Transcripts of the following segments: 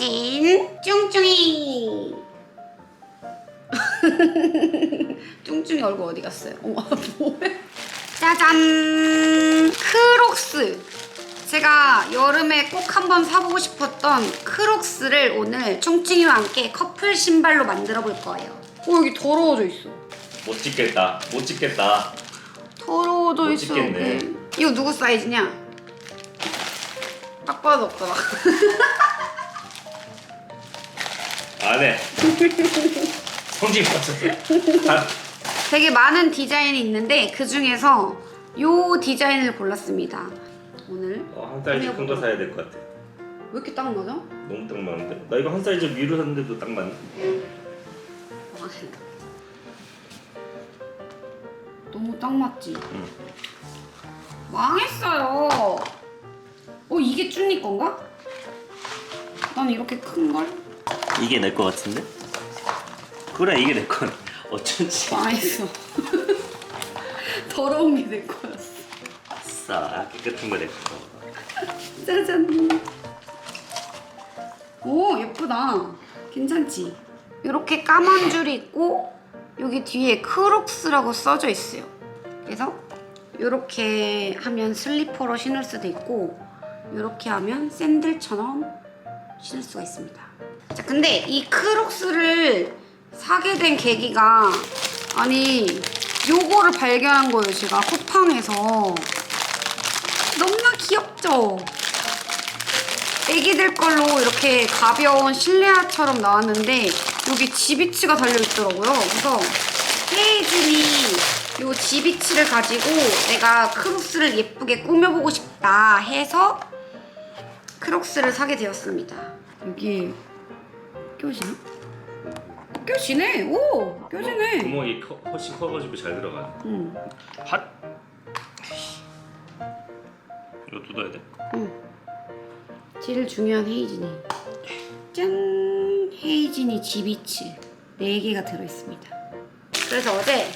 혜진 쫑충이 쫑충이 얼굴 어디 갔어요? 어머 뭐야 짜잔 크록스 제가 여름에 꼭 한번 사보고 싶었던 크록스를 오늘 쫑충이와 함께 커플 신발로 만들어 볼 거예요 어 여기 더러워져 있어 못 찍겠다. 못 찍겠다. 더러워져 못 있어 찍겠네. 여기. 이거 누구 사이즈냐? 딱 봐도 없더라 안 해. 성질 받쳤어. 아, 되게 많은 디자인이 있는데 그 중에서 요 디자인을 골랐습니다. 오늘 어, 한 사이즈 큰 거 사야 될 것 같아. 왜 이렇게 딱 맞아? 너무 딱 맞는데? 나 이거 한 사이즈 위로 샀는데도 딱 맞네. 망했다. 너무 딱 맞지? 응. 망했어요. 어 이게 쭈니 건가? 난 이렇게 큰 걸? 이게 내 거 같은데? 그래 이게 내 거. 어쩐지. 망했어. 더러운 게 내 거였어. 아싸 깨끗한 거 내 거. 짜잔. 오 예쁘다. 괜찮지? 이렇게 까만 줄이 있고 여기 뒤에 크록스라고 써져 있어요. 그래서 이렇게 하면 슬리퍼로 신을 수도 있고 이렇게 하면 샌들처럼 신을 수가 있습니다. 자 근데 이 크록스를 사게 된 계기가 아니 요거를 발견한 거예요 제가 쿠팡에서 너무나 귀엽죠? 애기들 걸로 이렇게 가벼운 실내화처럼 나왔는데 여기 지비치가 달려있더라고요. 그래서 헤이즐이 요 지비치를 가지고 내가 크록스를 예쁘게 꾸며보고 싶다 해서 크록스를 사게 되었습니다. 여기 껴지나? 껴지네! 오! 껴지네! 구멍이 커, 훨씬 커가지고 잘 들어가. 응. 핫. 이거 뜯어야 돼. 응. 제일 중요한 헤이진이. 짠! 헤이진이 지비츠 4개가 들어 있습니다. 그래서 어제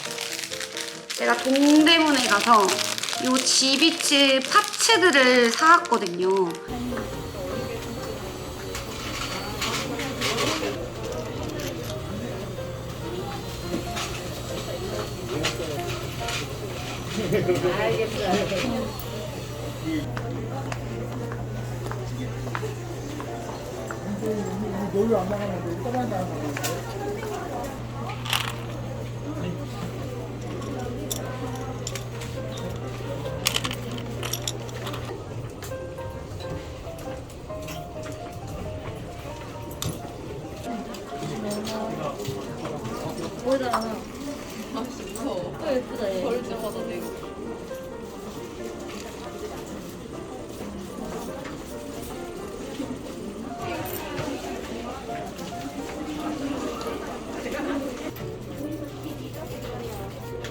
제가 동대문에 가서 요 지비츠 파츠들을 사왔거든요. 놀러 안 나가는데 떠나는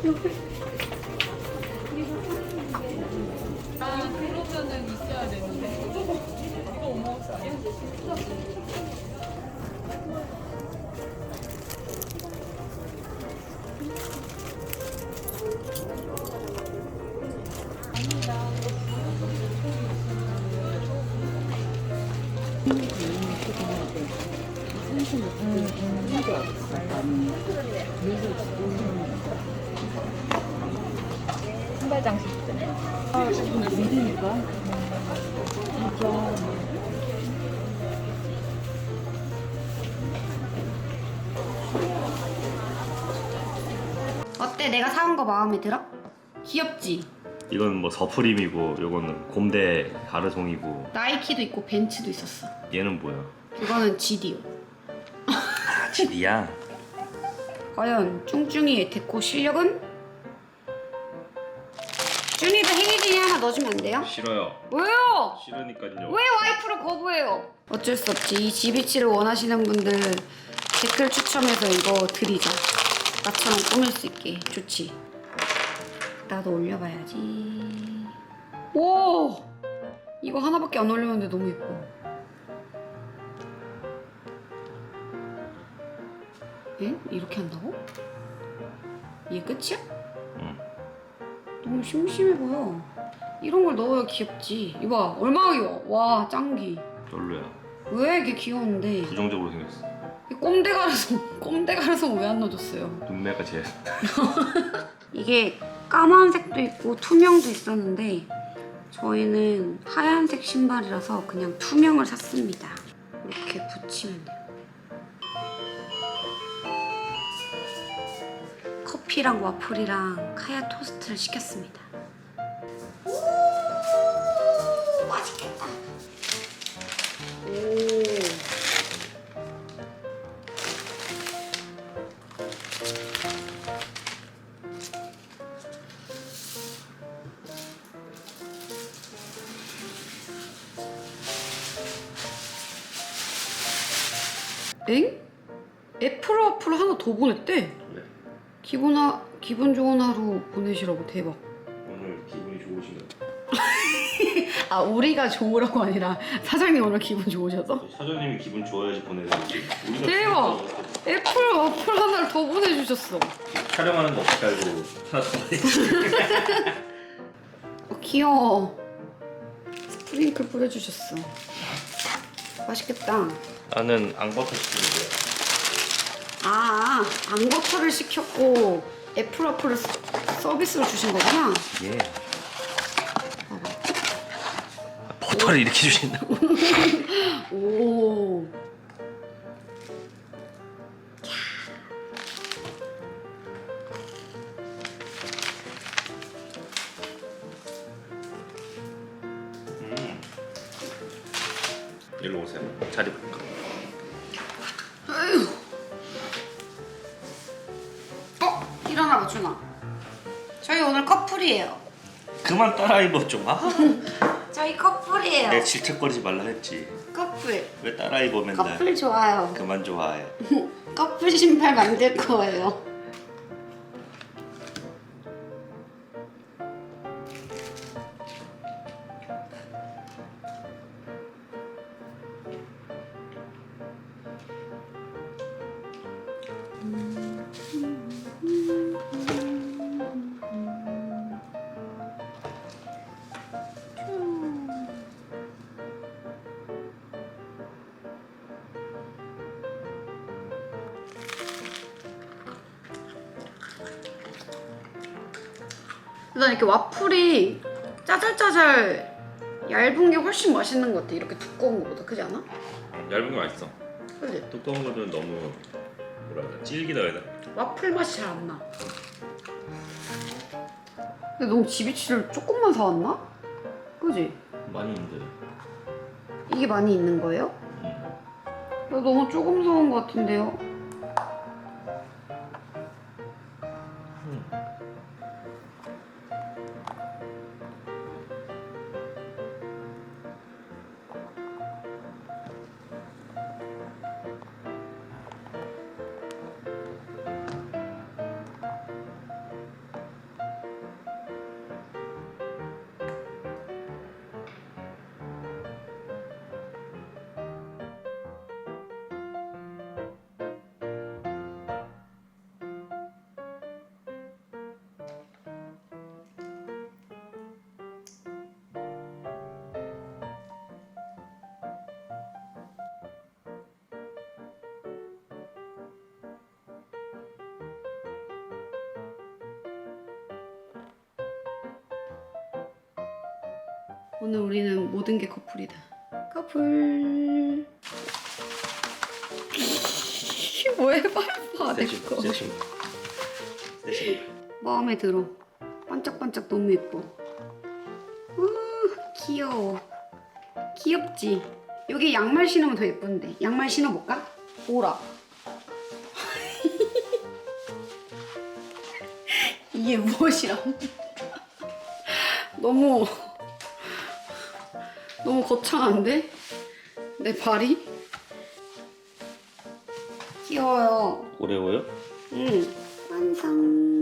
음. 음. 안 나가는데 어때? 내가 사온 거 마음에 들어? 귀엽지? 이건 뭐 서프림이고 요거는 곰대 가르송이고 나이키도 있고 벤츠도 있었어. 얘는 뭐야? 그거는 GD요. 아 지디야. 과연 쭝쭝이의 데코 실력은? 넣어주면 안 돼요? 싫어요. 왜요? 싫으니까요. 왜 와이프를 거부해요? 어쩔 수 없지. 이 지비치를 원하시는 분들 댓글 추첨해서 이거 드리자. 나처럼 꾸밀 수 있게. 좋지. 나도 올려봐야지. 오! 이거 하나밖에 안 올렸는데 너무 예뻐. 에? 이렇게 한다고? 이게 끝이야? 응. 너무 심심해 보여. 이런 걸 넣어야 귀엽지. 이봐, 얼마나 귀여워. 와, 짱기. 쫄로야. 왜 이게 귀여운데? 부정적으로 생겼어. 이 꼼대 가려서 꼼대 가려서 왜안 넣어줬어요? 눈매가 제일. 이게 까만색도 있고 투명도 있었는데 저희는 하얀색 신발이라서 그냥 투명을 샀습니다. 이렇게 붙이면 돼요. 커피랑 와플이랑 카야 토스트를 시켰습니다. 오, 맛있겠다. 오. 엥? 애플 와플 하나 더 보냈대. 네. 기분 하, 기분 좋은 하루 보내시라고 대박. 오늘 기분이 좋으신가요? 아 우리가 좋으라고 아니라 사장님 오늘 기분 좋으셔서? 사장님이 기분 좋아야지 보내드리지. 우리가 대박! 기분 좋아서 애플 와플 하나를 더 보내주셨어. 촬영하는 거 어떻게 알고 하나 더 보내지? 어, 귀여워. 스프링클 뿌려주셨어. 맛있겠다. 나는 앙버터 시키는데. 아, 안버터를 시켰고 애플 와플을 서- 서비스로 주신 거구나. 예. 버터를 이렇게 주신다고? 오. 음. 일로 오세요. 자리 볼까? 저희 오늘 커플이에요. 그만 따라 입어 좀. 아. 저희 커플이에요. 내가 질척거리지 말라 했지. 커플. 왜 따라 입어 맨날? 커플 좋아요. 그만 좋아해. 커플 신발 만들 거예요. 난 이렇게 와플이 짜잘짜잘 얇은 게 훨씬 맛있는 것 같아. 이렇게 두꺼운 것보다 그지 않아? 얇은 게 맛있어. 그지? 두꺼운 거는 너무 뭐라 그래 질기다 해야 돼. 와플 맛이 잘 안 나. 근데 너무 지비치를 조금만 사왔나? 그지? 많이 있는데. 이게 많이 있는 거예요? 음. 이거 너무 조금 사온 것 같은데요? 오늘 우리는 모든 게 커플이다. 커플. 왜 밟아 내 세심 거. 세심 세심. 마음에 들어. 반짝반짝 너무 예뻐. 우 귀여워. 귀엽지? 여기 양말 신으면 더 예쁜데. 양말 신어볼까? 보라. 이게 무엇이람? 너무 너무 거창한데? 내 발이? 귀여워요. 오레오요? 응. 완성.